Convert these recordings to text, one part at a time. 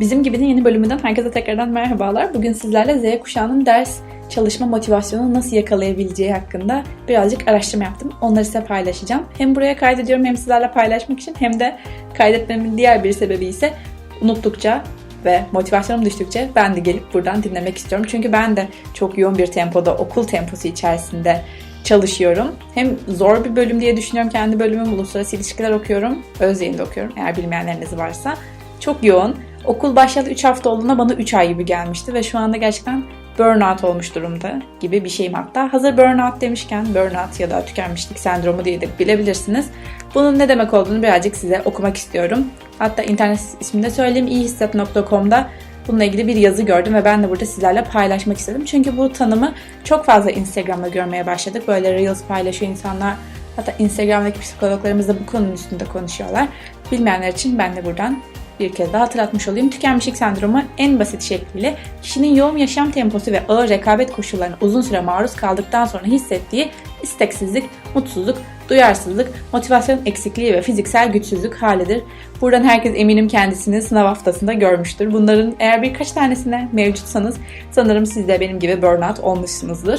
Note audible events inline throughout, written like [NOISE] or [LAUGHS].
Bizim Gibi'nin yeni bölümünden herkese tekrardan merhabalar. Bugün sizlerle Z kuşağının ders çalışma motivasyonunu nasıl yakalayabileceği hakkında birazcık araştırma yaptım. Onları size paylaşacağım. Hem buraya kaydediyorum hem sizlerle paylaşmak için hem de kaydetmemin diğer bir sebebi ise unuttukça ve motivasyonum düştükçe ben de gelip buradan dinlemek istiyorum. Çünkü ben de çok yoğun bir tempoda, okul temposu içerisinde çalışıyorum. Hem zor bir bölüm diye düşünüyorum kendi bölümüm. Uluslararası ilişkiler okuyorum. Öz yayında okuyorum eğer bilmeyenleriniz varsa. Çok yoğun. Okul başladı 3 hafta olduğunda bana 3 ay gibi gelmişti ve şu anda gerçekten burnout olmuş durumda gibi bir şeyim hatta. Hazır burnout demişken burnout ya da tükenmişlik sendromu diye de bilebilirsiniz. Bunun ne demek olduğunu birazcık size okumak istiyorum. Hatta internet ismini de söyleyeyim iyihisset.com'da bununla ilgili bir yazı gördüm ve ben de burada sizlerle paylaşmak istedim. Çünkü bu tanımı çok fazla Instagram'da görmeye başladık. Böyle Reels paylaşıyor insanlar. Hatta Instagram'daki psikologlarımız da bu konunun üstünde konuşuyorlar. Bilmeyenler için ben de buradan bir kez daha hatırlatmış olayım. Tükenmişlik sendromu en basit şekliyle kişinin yoğun yaşam temposu ve ağır rekabet koşullarına uzun süre maruz kaldıktan sonra hissettiği isteksizlik, mutsuzluk, duyarsızlık, motivasyon eksikliği ve fiziksel güçsüzlük halidir. Buradan herkes eminim kendisini sınav haftasında görmüştür. Bunların eğer birkaç tanesine mevcutsanız sanırım siz de benim gibi burnout olmuşsunuzdur.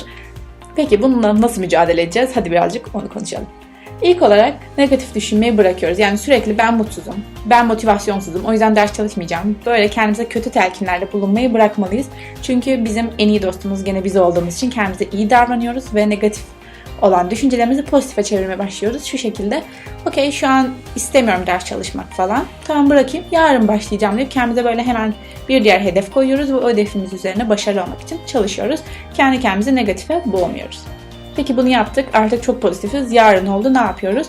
Peki bununla nasıl mücadele edeceğiz? Hadi birazcık onu konuşalım. İlk olarak negatif düşünmeyi bırakıyoruz. Yani sürekli ben mutsuzum, ben motivasyonsuzum, o yüzden ders çalışmayacağım. Böyle kendimize kötü telkinlerde bulunmayı bırakmalıyız. Çünkü bizim en iyi dostumuz gene biz olduğumuz için kendimize iyi davranıyoruz ve negatif olan düşüncelerimizi pozitife çevirmeye başlıyoruz. Şu şekilde, okey şu an istemiyorum ders çalışmak falan. Tamam bırakayım, yarın başlayacağım deyip kendimize böyle hemen bir diğer hedef koyuyoruz ve o hedefimiz üzerine başarılı olmak için çalışıyoruz. Kendi kendimizi negatife boğmuyoruz. Peki bunu yaptık. Artık çok pozitifiz. Yarın oldu. Ne yapıyoruz?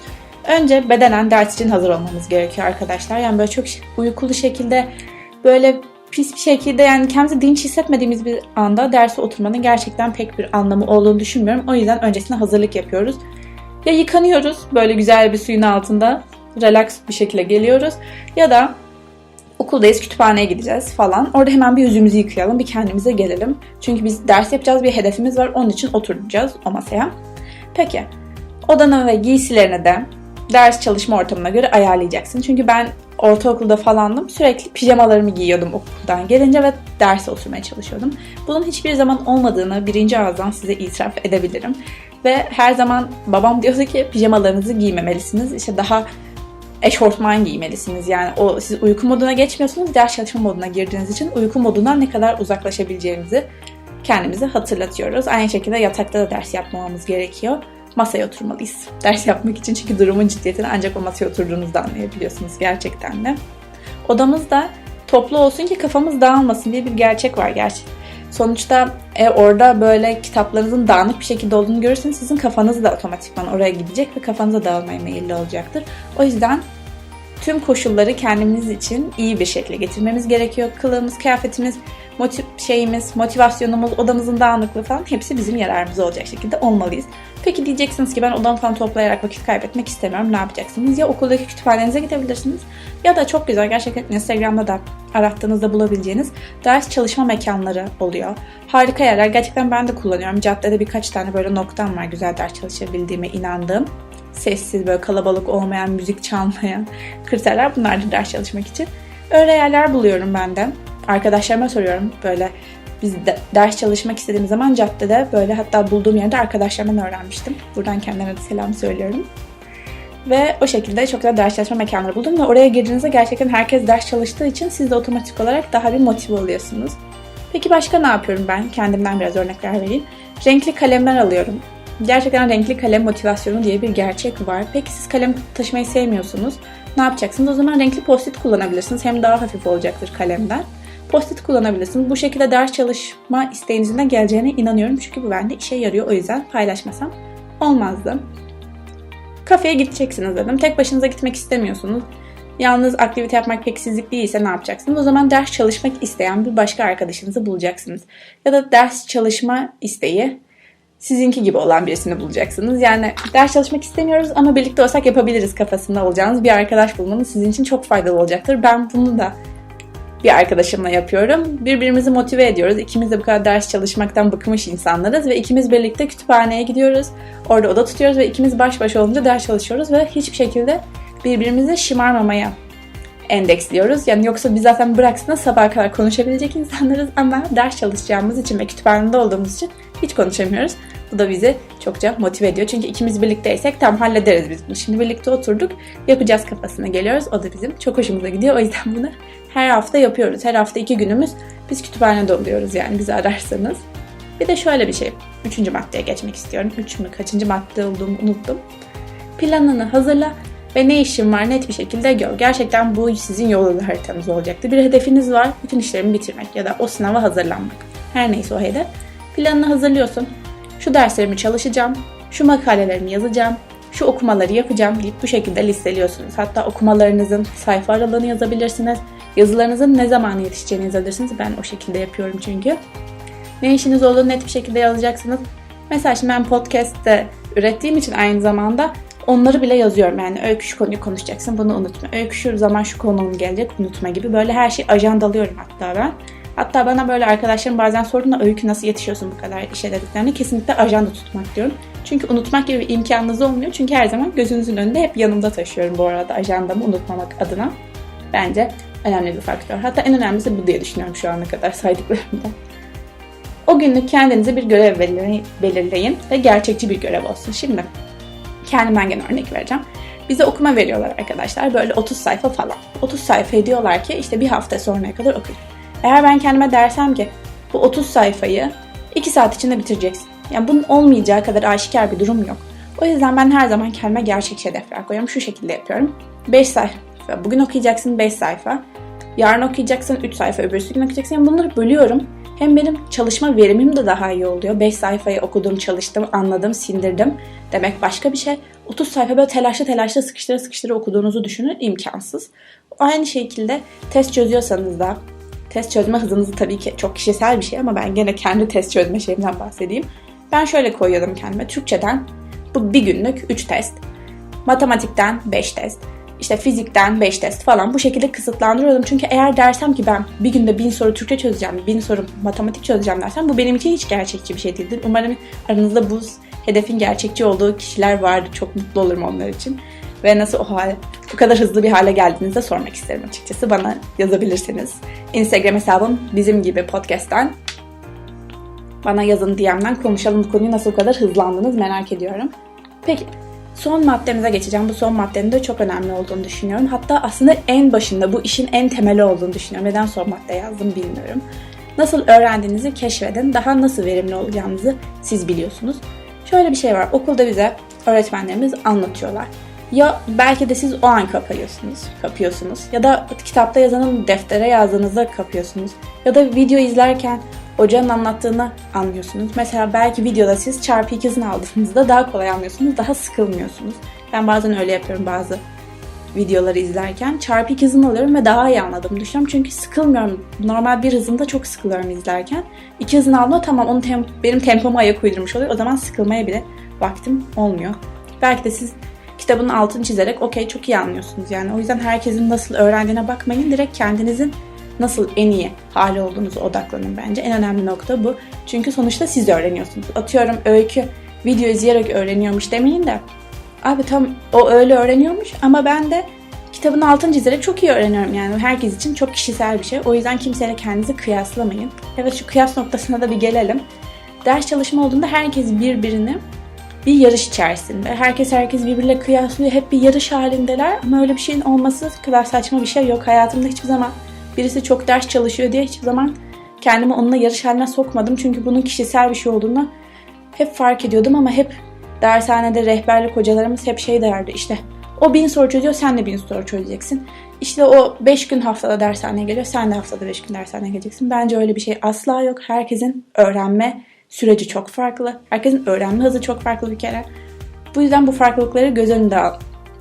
Önce bedenen ders için hazır olmamız gerekiyor arkadaşlar. Yani böyle çok uykulu şekilde böyle pis bir şekilde yani kendimizi dinç hissetmediğimiz bir anda derse oturmanın gerçekten pek bir anlamı olduğunu düşünmüyorum. O yüzden öncesinde hazırlık yapıyoruz. Ya yıkanıyoruz böyle güzel bir suyun altında relax bir şekilde geliyoruz ya da okuldayız kütüphaneye gideceğiz falan. Orada hemen bir yüzümüzü yıkayalım, bir kendimize gelelim. Çünkü biz ders yapacağız, bir hedefimiz var. Onun için oturacağız o masaya. Peki, odanı ve giysilerini de ders çalışma ortamına göre ayarlayacaksın. Çünkü ben ortaokulda falandım. Sürekli pijamalarımı giyiyordum okuldan gelince ve derse oturmaya çalışıyordum. Bunun hiçbir zaman olmadığını birinci ağızdan size itiraf edebilirim. Ve her zaman babam diyordu ki pijamalarınızı giymemelisiniz. İşte daha eşortman giymelisiniz. Yani o siz uyku moduna geçmiyorsunuz. Ders çalışma moduna girdiğiniz için uyku modundan ne kadar uzaklaşabileceğimizi kendimize hatırlatıyoruz. Aynı şekilde yatakta da ders yapmamamız gerekiyor. Masaya oturmalıyız. [LAUGHS] Ders yapmak için çünkü durumun ciddiyetini ancak o masaya oturduğunuzda anlayabiliyorsunuz gerçekten de. Odamız da toplu olsun ki kafamız dağılmasın diye bir gerçek var gerçekten. Sonuçta e, orada böyle kitaplarınızın dağınık bir şekilde olduğunu görürseniz sizin kafanız da otomatikman oraya gidecek ve kafanıza dağılmaya meyilli olacaktır. O yüzden tüm koşulları kendimiz için iyi bir şekilde getirmemiz gerekiyor. Kılığımız, kıyafetimiz, motiv şeyimiz, motivasyonumuz, odamızın dağınıklığı falan hepsi bizim yararımıza olacak şekilde olmalıyız. Peki diyeceksiniz ki ben odamı falan toplayarak vakit kaybetmek istemiyorum. Ne yapacaksınız? Ya okuldaki kütüphanenize gidebilirsiniz ya da çok güzel gerçekten Instagram'da da arattığınızda bulabileceğiniz ders çalışma mekanları oluyor. Harika yerler. Gerçekten ben de kullanıyorum. Caddede birkaç tane böyle noktam var güzel ders çalışabildiğime inandığım. Sessiz böyle kalabalık olmayan, müzik çalmayan kriterler bunlardır ders çalışmak için. Öyle yerler buluyorum ben de. Arkadaşlarıma soruyorum böyle biz de ders çalışmak istediğim zaman caddede böyle hatta bulduğum yerde arkadaşlarımdan öğrenmiştim. Buradan kendilerine de selam söylüyorum. Ve o şekilde çok güzel ders çalışma mekanları buldum ve oraya girdiğinizde gerçekten herkes ders çalıştığı için siz de otomatik olarak daha bir motive oluyorsunuz. Peki başka ne yapıyorum ben? Kendimden biraz örnekler vereyim. Renkli kalemler alıyorum. Gerçekten renkli kalem motivasyonu diye bir gerçek var. Peki siz kalem taşımayı sevmiyorsunuz. Ne yapacaksınız? O zaman renkli post-it kullanabilirsiniz. Hem daha hafif olacaktır kalemden. Post-it kullanabilirsiniz. Bu şekilde ders çalışma isteğinizin de geleceğine inanıyorum. Çünkü bu bende işe yarıyor. O yüzden paylaşmasam olmazdı. Kafeye gideceksiniz dedim. Tek başınıza gitmek istemiyorsunuz. Yalnız aktivite yapmak pek sizlik değilse ne yapacaksınız? O zaman ders çalışmak isteyen bir başka arkadaşınızı bulacaksınız. Ya da ders çalışma isteği sizinki gibi olan birisini bulacaksınız. Yani ders çalışmak istemiyoruz ama birlikte olsak yapabiliriz kafasında olacağınız bir arkadaş bulmanız sizin için çok faydalı olacaktır. Ben bunu da bir arkadaşımla yapıyorum. Birbirimizi motive ediyoruz. İkimiz de bu kadar ders çalışmaktan bıkmış insanlarız ve ikimiz birlikte kütüphaneye gidiyoruz. Orada oda tutuyoruz ve ikimiz baş başa olunca ders çalışıyoruz ve hiçbir şekilde birbirimizi şımarmamaya endeksliyoruz. Yani yoksa biz zaten bıraksın sabaha kadar konuşabilecek insanlarız ama ders çalışacağımız için ve kütüphanede olduğumuz için hiç konuşamıyoruz. Bu da bizi çokça motive ediyor. Çünkü ikimiz birlikteysek tam hallederiz biz bunu. Şimdi birlikte oturduk, yapacağız kafasına geliyoruz. O da bizim çok hoşumuza gidiyor. O yüzden bunu her hafta yapıyoruz. Her hafta iki günümüz biz kütüphanede oluyoruz yani bizi ararsanız. Bir de şöyle bir şey. Üçüncü maddeye geçmek istiyorum. Üç mü kaçıncı madde olduğumu unuttum. Planını hazırla ve ne işin var net bir şekilde gör. Gerçekten bu sizin yol haritanız olacaktı. Bir hedefiniz var, bütün işlerimi bitirmek ya da o sınava hazırlanmak. Her neyse o hedef. Planını hazırlıyorsun. Şu derslerimi çalışacağım, şu makalelerimi yazacağım, şu okumaları yapacağım deyip bu şekilde listeliyorsunuz. Hatta okumalarınızın sayfa aralığını yazabilirsiniz. Yazılarınızın ne zaman yetişeceğini yazabilirsiniz. Ben o şekilde yapıyorum çünkü. Ne işiniz olduğunu net bir şekilde yazacaksınız. Mesela şimdi ben podcast'te ürettiğim için aynı zamanda onları bile yazıyorum. Yani öykü şu konuyu konuşacaksın bunu unutma. Öykü şu zaman şu konunun gelecek unutma gibi. Böyle her şeyi ajandalıyorum hatta ben. Hatta bana böyle arkadaşlarım bazen sorduğunda öykü nasıl yetişiyorsun bu kadar işe dediklerini kesinlikle ajanda tutmak diyorum. Çünkü unutmak gibi bir imkanınız olmuyor. Çünkü her zaman gözünüzün önünde hep yanımda taşıyorum bu arada ajandamı unutmamak adına. Bence önemli bir faktör. Hatta en önemlisi bu diye düşünüyorum şu ana kadar saydıklarımdan. O günlük kendinize bir görev belirleyin ve gerçekçi bir görev olsun. Şimdi kendimden gene örnek vereceğim. Bize okuma veriyorlar arkadaşlar. Böyle 30 sayfa falan. 30 sayfa diyorlar ki işte bir hafta sonraya kadar okuyun. Eğer ben kendime dersem ki bu 30 sayfayı 2 saat içinde bitireceksin. Yani bunun olmayacağı kadar aşikar bir durum yok. O yüzden ben her zaman kendime gerçekçi hedefler koyuyorum. Şu şekilde yapıyorum. 5 sayfa. Bugün okuyacaksın 5 sayfa. Yarın okuyacaksın 3 sayfa. Öbürsü gün okuyacaksın. Yani bunları bölüyorum. Hem benim çalışma verimim de daha iyi oluyor. 5 sayfayı okudum, çalıştım, anladım, sindirdim. Demek başka bir şey. 30 sayfa böyle telaşlı telaşlı sıkıştıra sıkıştıra okuduğunuzu düşünün imkansız. Aynı şekilde test çözüyorsanız da test çözme hızınızı tabii ki çok kişisel bir şey ama ben gene kendi test çözme şeyimden bahsedeyim. Ben şöyle koyuyordum kendime. Türkçeden bu bir günlük 3 test. Matematikten 5 test işte fizikten 5 test falan bu şekilde kısıtlandırıyordum. Çünkü eğer dersem ki ben bir günde 1000 soru Türkçe çözeceğim, 1000 soru matematik çözeceğim dersem bu benim için hiç gerçekçi bir şey değildir. Umarım aranızda bu hedefin gerçekçi olduğu kişiler vardır. Çok mutlu olurum onlar için. Ve nasıl o hale, bu kadar hızlı bir hale geldiğinizi de sormak isterim açıkçası. Bana yazabilirsiniz. Instagram hesabım bizim gibi podcast'ten. Bana yazın DM'den konuşalım bu konuyu nasıl bu kadar hızlandınız merak ediyorum. Peki Son maddemize geçeceğim. Bu son maddenin de çok önemli olduğunu düşünüyorum. Hatta aslında en başında bu işin en temeli olduğunu düşünüyorum. Neden son madde yazdım bilmiyorum. Nasıl öğrendiğinizi keşfedin. Daha nasıl verimli olacağınızı siz biliyorsunuz. Şöyle bir şey var. Okulda bize öğretmenlerimiz anlatıyorlar. Ya belki de siz o an kapıyorsunuz, kapıyorsunuz. Ya da kitapta yazanın deftere yazdığınızda kapıyorsunuz. Ya da video izlerken hocanın anlattığını anlıyorsunuz. Mesela belki videoda siz çarpı ikizini aldığınızda daha kolay anlıyorsunuz, daha sıkılmıyorsunuz. Ben bazen öyle yapıyorum bazı videoları izlerken. Çarpı ikizini alıyorum ve daha iyi anladım düşünüyorum. Çünkü sıkılmıyorum. Normal bir hızında çok sıkılıyorum izlerken. İki hızını alma tamam onu tem benim tempoma ayak uydurmuş oluyor. O zaman sıkılmaya bile vaktim olmuyor. Belki de siz kitabın altını çizerek okey çok iyi anlıyorsunuz. Yani o yüzden herkesin nasıl öğrendiğine bakmayın. Direkt kendinizin nasıl en iyi hali olduğunuzu odaklanın bence. En önemli nokta bu. Çünkü sonuçta siz öğreniyorsunuz. Atıyorum öykü video izleyerek öğreniyormuş demeyin de abi tam o öyle öğreniyormuş ama ben de kitabın altını çizerek çok iyi öğreniyorum yani. Herkes için çok kişisel bir şey. O yüzden kimseyle kendinizi kıyaslamayın. Evet şu kıyas noktasına da bir gelelim. Ders çalışma olduğunda herkes birbirini bir yarış içerisinde. Herkes herkes birbiriyle kıyaslıyor. Hep bir yarış halindeler ama öyle bir şeyin olması kadar saçma bir şey yok. Hayatımda hiçbir zaman birisi çok ders çalışıyor diye hiçbir zaman kendimi onunla yarış haline sokmadım. Çünkü bunun kişisel bir şey olduğunu hep fark ediyordum ama hep dershanede rehberlik hocalarımız hep şey derdi işte o bin soru çözüyor sen de bin soru çözeceksin. İşte o beş gün haftada dershaneye geliyor sen de haftada beş gün dershaneye geleceksin. Bence öyle bir şey asla yok. Herkesin öğrenme süreci çok farklı. Herkesin öğrenme hızı çok farklı bir kere. Bu yüzden bu farklılıkları göz önünde al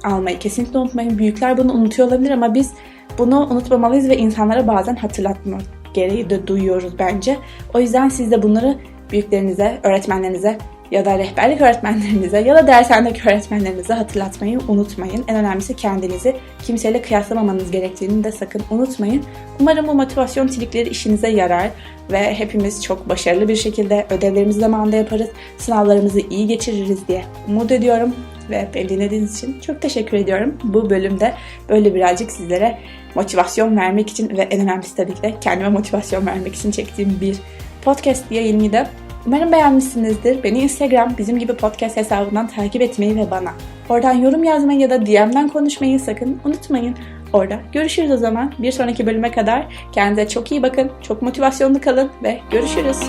almayı kesinlikle unutmayın. Büyükler bunu unutuyor olabilir ama biz bunu unutmamalıyız ve insanlara bazen hatırlatma gereği de duyuyoruz bence. O yüzden siz de bunları büyüklerinize, öğretmenlerinize ya da rehberlik öğretmenlerinize ya da dershanedeki öğretmenlerinize hatırlatmayı unutmayın. En önemlisi kendinizi kimseyle kıyaslamamanız gerektiğini de sakın unutmayın. Umarım bu motivasyon trikleri işinize yarar ve hepimiz çok başarılı bir şekilde ödevlerimizi zamanında yaparız, sınavlarımızı iyi geçiririz diye umut ediyorum ve beni dinlediğiniz için çok teşekkür ediyorum. Bu bölümde böyle birazcık sizlere motivasyon vermek için ve en önemlisi tabii ki de kendime motivasyon vermek için çektiğim bir podcast yayınıydı. Umarım beğenmişsinizdir. Beni Instagram bizim gibi podcast hesabından takip etmeyi ve bana oradan yorum yazmayı ya da DM'den konuşmayı sakın unutmayın. Orada görüşürüz o zaman. Bir sonraki bölüme kadar kendinize çok iyi bakın, çok motivasyonlu kalın ve görüşürüz.